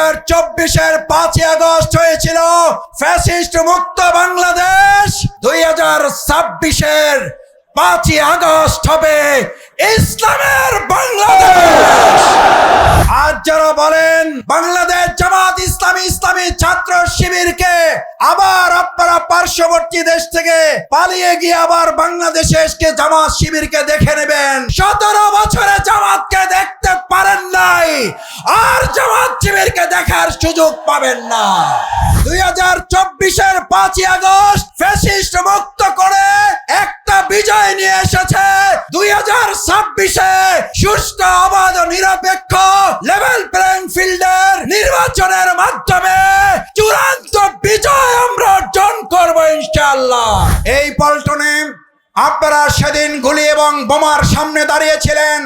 হাজার চব্বিশের পাঁচই আগস্ট হয়েছিল ফ্যাসিস্ট মুক্ত বাংলাদেশ। দুই হাজার ছাব্বিশের পাঁচই আগস্ট হবে ইসলামের বাংলাদেশ। আজ যারা বলেন, বাংলাদেশ জামাত ইসলামী ইসলামী ছাত্র শিবিরকে আবার আপনারা পার্শ্ববর্তী দেশ থেকে পালিয়ে গিয়ে আবার বাংলাদেশে এসে জামাত শিবিরকে দেখে নেবেন। সতেরো বছরে জামাতকে দেখতে পারেন নাই, আর জামাত শিবিরকে দেখার সুযোগ পাবেন না। দুই হাজার চব্বিশের পাঁচই আগস্ট ফ্যাসিস্ট মুক্ত করে একটা ছাব্বিশে সুষ্ঠু, অবাধ, নিরপেক্ষ লেভেল প্লেইং ফিল্ডের নির্বাচনের মাধ্যমে চূড়ান্ত বিজয় আমরা অর্জন করব ইনশাআল্লাহ। এই পল্টনে আপনারা সেদিন গুলি এবং বোমার সামনে দাঁড়িয়েছিলেন।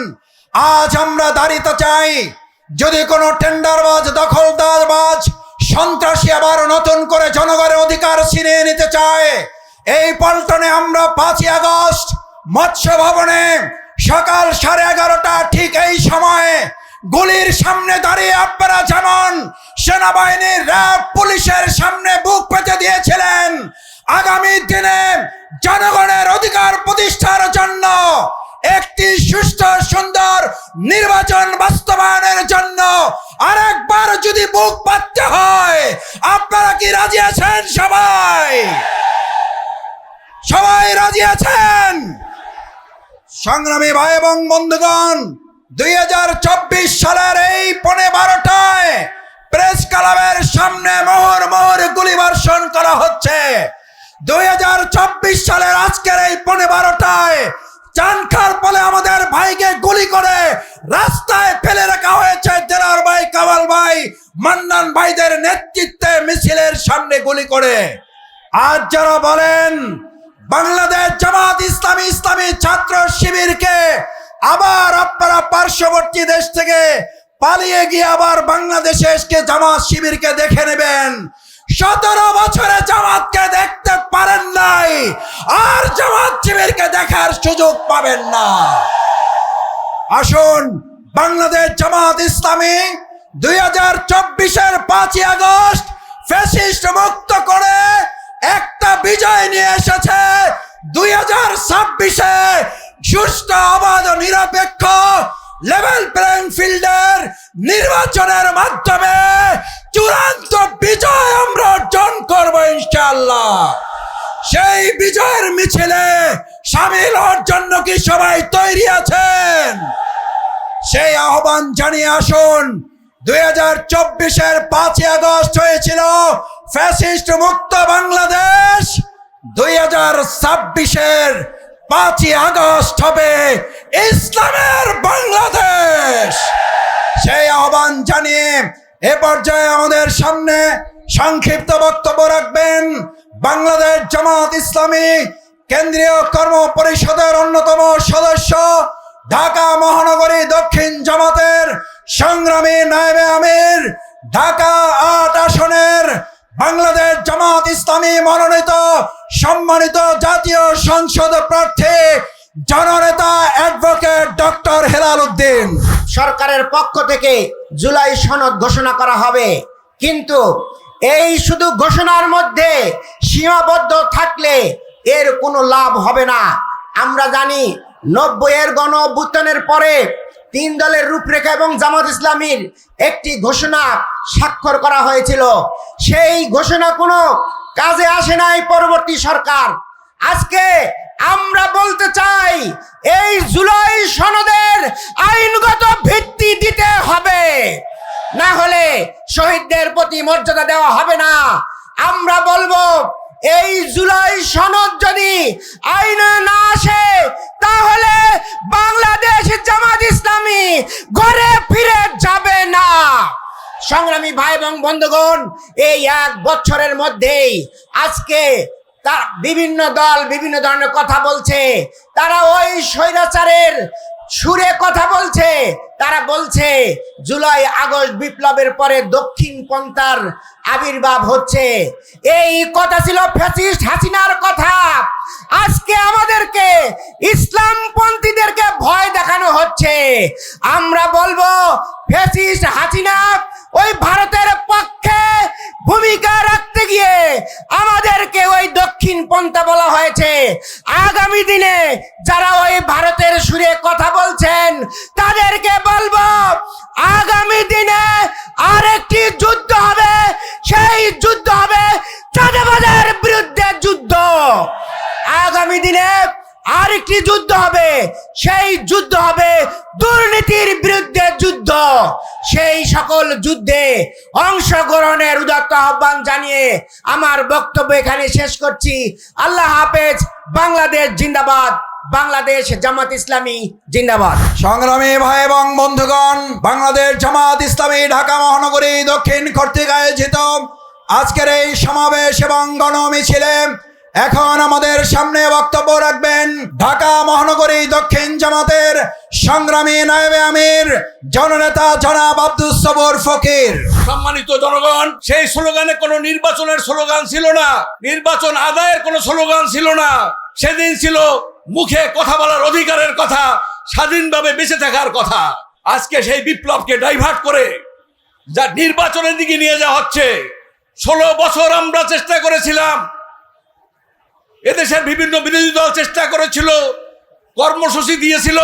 আজ আমরা দাঁড়িতে চাই, যদি কোনো টেন্ডারবাজ, দখলদারবাজ সন্ত্রাসী আবার নতুন করে জনগণের অধিকার ছিনিয়ে নিতে চায়, এই পল্টনে আমরা পাঁচই আগস্ট মৎস্য ভবনে সকাল সাড়ে এগারোটা, ঠিক এই সময়ে গুলির সামনে দাঁড়িয়ে আপনারা যেমন সেনাবাহিনীর র্যাব পুলিশের সামনে বুক পেতে দিয়েছিলেন। আগামী দিনে জনগণের অধিকার প্রতিষ্ঠার জন্য একটি সুস্থ, সুন্দর নির্বাচন বাস্তবায়নের জন্য আরেকবার যদি বুক পাততে হয়, আপনারা কি রাজি আছেন সবাই? সবাই রাজি আছেন? সংগ্রামী ভাই এবং বন্ধুগণ, দুই হাজার চব্বিশ সালের এই পনে বারোটায় প্রেস ক্লাবের সামনে মোহর মোহর গুলি বর্ষণ করা হচ্ছে। দুই হাজার চব্বিশ সালের আজকের এই পনে বারোটায় চানখার পলে আমাদের ভাইকে গুলি করে রাস্তায় ফেলে রাখা হয়েছে দেলার ভাই কামাল ভাই, মান্নান ভাইদের নেতৃত্বে মিছিলের সামনে গুলি করে। আজ যারা বলেন বাংলাদেশ জামাত ইসলামী ইসলামী ছাত্র শিবিরকে আবার আপনারা পার্শ্ববর্তী দেশ থেকে পালিয়ে গিয়ে আবার বাংলাদেশে এসে জামাত শিবিরকে দেখে নেবেন। সতেরো বছরে জামাতকে দেখতে পারেন নাই, আর জামাত শিবিরকে দেখার সুযোগ পাবেন না। আসুন, বাংলাদেশ জামাত ইসলামী দুই হাজার চব্বিশের পাঁচই আগস্ট ফ্যাসিস্ট মুক্ত করে একটা বিজয় নিয়ে এসেছে। দুই হাজার ছাব্বিশে সুষ্ঠু, অবাধ, নিরপেক্ষ লেভেল প্লেইং ফিল্ডের নির্বাচনের মাধ্যমে চূড়ান্ত বিজয় আমরা অর্জন করব ইনশাআল্লাহ। সেই বিজয়ের মিছিলে সামিল হওয়ার জন্য কি সবাই তৈরি আছেন? সেই আহ্বান জানিয়ে আসুন। দুই হাজার চব্বিশের পাঁচই আগস্ট হয়েছিল। ফ্যাসিস্ট মুক্ত বাংলাদেশ দুই হাজার ছাব্বিশের পাঁচই আগস্ট হবে ইসলামের বাংলাদেশ। সেই আহ্বান জানিয়ে এ পর্যায়ে আমাদের সামনে সংক্ষিপ্ত বক্তব্য রাখবেন বাংলাদেশ জামাত ইসলামী কেন্দ্রীয় কর্ম পরিষদের অন্যতম সদস্য ঢাকা মহানগরী দক্ষিণ জামাতের সংগ্রামী নায়েবে আমির, ঢাকা আট আসনের বাংলাদেশ জামাত ইসলামী মনোনীত, সম্মানিত জাতীয় সংসদ প্রার্থী, জননেতা অ্যাডভোকেট ডক্টর হেলাল উদ্দিন। সরকারের পক্ষ থেকে জুলাই সনদ ঘোষণা করা হবে। কিন্তু এই শুধু ঘোষণার মধ্যে সীমাবদ্ধ থাকলে এর কোনো লাভ হবে না। আমরা জানি নব্বইয়ের গণ পরে তিন দলের রূপরেখা এবং জামাত ইসলামীর একটি ঘোষণা স্বাক্ষর করা হয়েছিল। সেই ঘোষণা কোনো কাজে আসে নাই পরবর্তী সরকার। আজকে আমরা বলতে চাই, এই জুলাই সনদের আইনগত ভিত্তি দিতে হবে। না হলে শহীদদের প্রতি মর্যাদা দেওয়া হবে না। আমরা বলব, এই জুলাই সনদ যদি আইনে না আসে, তাহলে বাংলাদেশ জামাত ইসলামী ঘরে ফিরে যাবে না। সংগ্রামী ভাই এবং বন্ধুগণ, এই এক বছরের মধ্যেই আজকে তার বিভিন্ন দল বিভিন্ন ধরনের কথা বলছে। তারা ওই স্বৈরাচারের সুরে কথা বলছে, তারা বলছে, জুলাই, আগস্ট বিপ্লবের পরে দক্ষিণ পন্থার আবির্ভাব হচ্ছে। এই কথা ছিল ফ্যাসিস্ট হাসিনার কথা। আজকে আমাদেরকে ইসলাম পন্থীদেরকে ভয় দেখানো হচ্ছে। আমরা বলব, ফ্যাসিস্ট হাসিনা ওই ভারতের গিয়ে আমাদেরকে ওই দক্ষিণ পন্থা বলা হয়েছে। আগামী দিনে যারা ওই ভারতের সুরে কথা বলছেন, তাদেরকে বলব, আগামী দিনে আরেকটি যুদ্ধ হবে। সেই যুদ্ধ হবে চাঁদাবাজার বিরুদ্ধে যুদ্ধ। আগামী দিনে আরেকটি যুদ্ধ হবে। সেই যুদ্ধ হবে দুর্নীতির বিরুদ্ধে যুদ্ধ। সেই সকল যুদ্ধে অংশগ্রহণের উদাত্ত আহ্বান জানিয়ে আমার বক্তব্য এখানে শেষ করছি। আল্লাহ হাফেজ, বাংলাদেশ জিন্দাবাদ, বাংলাদেশ জামাত ইসলামী জিন্দাবাদ। সংগ্রামী ভাই এবং বন্ধুগণ, বাংলাদেশ জামাত ইসলামী ঢাকা মহানগরী দক্ষিণ কর্তৃক আয়োজিত আজকের এই সমাবেশ এবং গণমিছিলে এখন আমাদের সামনে বক্তব্য রাখবেন ঢাকা মহানগরী দক্ষিণ জামাতের সংগ্রামী নায়েবে আমির, জননেতা জনাব আব্দুস সবর ফকির। সম্মানিত জনগণ, সেই স্লোগানে কোনো নির্বাচনের স্লোগান ছিল না। নির্বাচন আদায়ের কোনো স্লোগান ছিল না। সেদিন ছিল মুখে কথা বলার অধিকারের কথা, স্বাধীনভাবে বেঁচে থাকার কথা। আজকে সেই বিপ্লবকে ডাইভার্ট করে যা নির্বাচনের দিকে নিয়ে যাওয়া হচ্ছে, ষোলো বছর আমরা চেষ্টা করেছিলাম এদেশের বিভিন্ন বিরোধী দল চেষ্টা করেছিল, কর্মসূচি দিয়েছিল,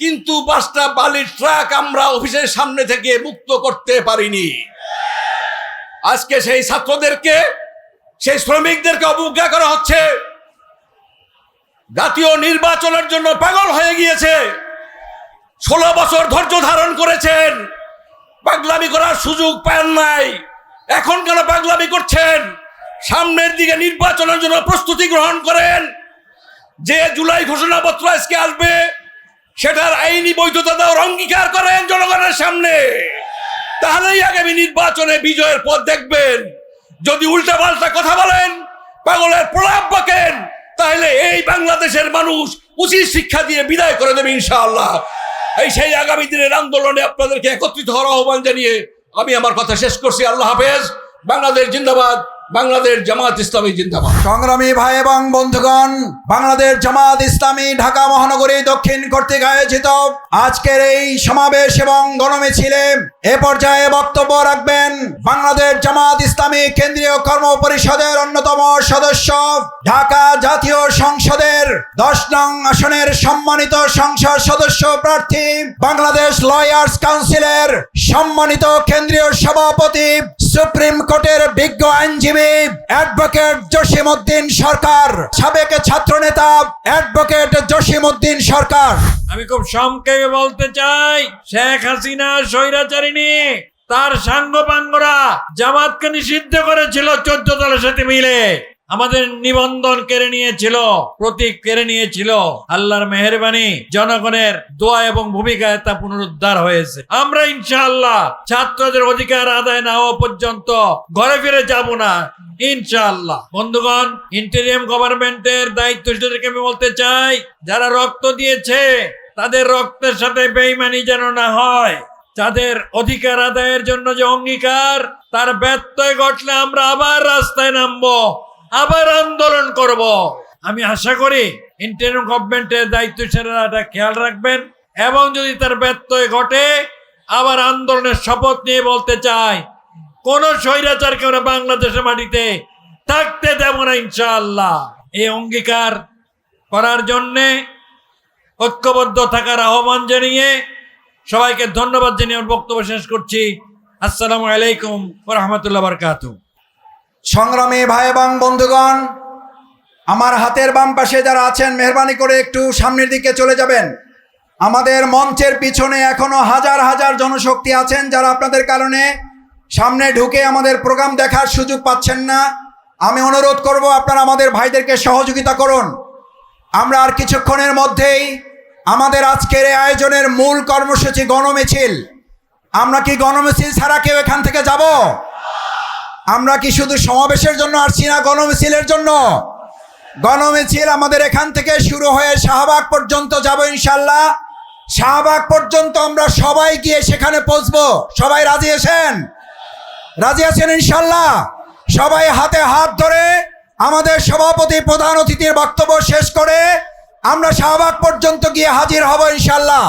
কিন্তু পাঁচটা বালির ট্রাক আমরা অফিসের সামনে থেকে মুক্ত করতে পারিনি। আজকে সেই ছাত্রদেরকে, সেই শ্রমিকদেরকে অবজ্ঞা করা হচ্ছে। জাতীয় নির্বাচনের জন্য পাগল হয়ে গিয়েছে। ষোলো বছর ধৈর্য ধারণ করেছেন। পাগলামি করার সুযোগ পান নাই। এখন কেন পাগলামি করছেন? সামনের দিকে নির্বাচনের জন্য প্রস্তুতি গ্রহণ করেন। যে জুলাই ঘোষণাপত্র আজকে আসবে, সেটার আইনি বৈধতা দেওয়ার অঙ্গীকার করেন জনগণের সামনে। তাহলেই আগামী নির্বাচনে বিজয়ের পথ দেখবেন। যদি উল্টা পাল্টা কথা বলেন, পাগলের প্রলাপ বকেন, তাহলে এই বাংলাদেশের মানুষ উচিত শিক্ষা দিয়ে বিদায় করে দেবে ইনশাআল্লাহ। এই সেই আগামী দিনের আন্দোলনে আপনাদেরকে একত্রিত হওয়ার আহ্বান জানিয়ে আমি আমার কথা শেষ করছি। আল্লাহ হাফেজ। বাংলাদেশ জিন্দাবাদ। বাংলাদেশ জামাত ইসলামী জিন্দাবাদ। সংগ্রামী ভাই এবং বন্ধুগণ, বাংলাদেশ জামাত ইসলামী ঢাকা মহানগরী দক্ষিণ কর্তৃক আয়োজিত আজকের এই সমাবেশ এবং গণমিছিলে এ পর্যায়ে বক্তব্য রাখবেন বাংলাদেশ জামাত ইসলামী কেন্দ্রীয় কর্ম পরিষদের অন্যতম সদস্য, ঢাকা জাতীয় সংসদের দশ নং আসনের সম্মানিত সংসদ সদস্য প্রার্থী, বাংলাদেশ লয়ার্স কাউন্সিলের সম্মানিত কেন্দ্রীয় সভাপতি সুপ্রিম কোর্টের বিজ্ঞ আইনজীবী অ্যাডভোকেট জসিম উদ্দিন সরকার, সাবেক ছাত্র নেতা অ্যাডভোকেট জসিম উদ্দিন সরকার। আমি খুব সংক্ষেপে বলতে চাই, শেখ হাসিনা স্বৈরাচারিণী, তার সাঙ্গ পাঙ্গরা জামাতকে নিষিদ্ধ করেছিল চোদ্দ দলের সাথে মিলে। আমাদের নিবন্ধন কেড়ে নিয়েছিল, প্রতীক কেড়ে নিয়েছিল। আল্লাহর মেহরবানি জনগণের দোয়া এবং ভূমিকায় তা পুনরুদ্ধার হয়েছে। আমরা ইনশাআল্লাহ ছাত্রদের অধিকার আদায় না হওয়া পর্যন্ত ঘরে ফিরে যাব না, ইনশাআল্লাহ। বন্ধুগণ, ইন্টেরিয়াম গভর্নমেন্টের দায়িত্বশীলদেরকে আমি বলতে চাই, যারা রক্ত দিয়েছে, তাদের রক্তের সাথে বেইমানি যেন না হয়। তাদের অধিকার আদায়ের জন্য যে অঙ্গীকার, তার ব্যত্যয় ঘটলে আমরা আবার রাস্তায় নামবো। আবার আন্দোলন করব। আমি আশা করি ইন্টারিয়াম গভর্নমেন্টের দায়িত্বশীলরা এটা খেয়াল রাখবেন এবং যদি তার ব্যত্যয় ঘটে, আবার আন্দোলনের শপথ নিয়ে বলতে চাই, কোন স্বৈরাচারকে আমরা বাংলাদেশের মাটিতে থাকতে দেব না ইনশাআল্লাহ। এই অঙ্গীকার করার জন্যে ঐক্যবদ্ধ থাকার আহ্বান জানিয়ে সবাইকে ধন্যবাদ জানিয়ে বক্তব্য শেষ করছি। আসসালামু আলাইকুম রহমতুল্লাহ বারকাতু সংগ্রামী ভাই এবং বন্ধুগণ, আমার হাতের বাম পাশে যারা আছেন, মেহরবানি করে একটু সামনের দিকে চলে যাবেন। আমাদের মঞ্চের পিছনে এখনও হাজার হাজার জনশক্তি আছেন যারা আপনাদের কারণে সামনে ঢুকে আমাদের প্রোগ্রাম দেখার সুযোগ পাচ্ছেন না। আমি অনুরোধ করব আপনারা আমাদের ভাইদেরকে সহযোগিতা করুন। আমরা আর কিছুক্ষণের মধ্যেই আমাদের আজকের আয়োজনের মূল কর্মসূচি গণমিছিল। আমরা কি গণমিছিল ছাড়া কেউ এখান থেকে যাব? আমরা কি শুধু সমাবেশের জন্য আসছি না গণমিছিলের জন্য? গণমিছিল আমাদের এখান থেকে শুরু হয়ে শাহবাগ পর্যন্ত যাব ইনশাল্লাহ শাহবাগ পর্যন্ত আমরা সবাই গিয়ে সেখানে পৌঁছবো। সবাই রাজি আছেন? রাজি আছেন ইনশাল্লাহ সবাই হাতে হাত ধরে আমাদের সভাপতি প্রধান অতিথির বক্তব্য শেষ করে আমরা শাহবাগ পর্যন্ত গিয়ে হাজির হব ইনশাল্লাহ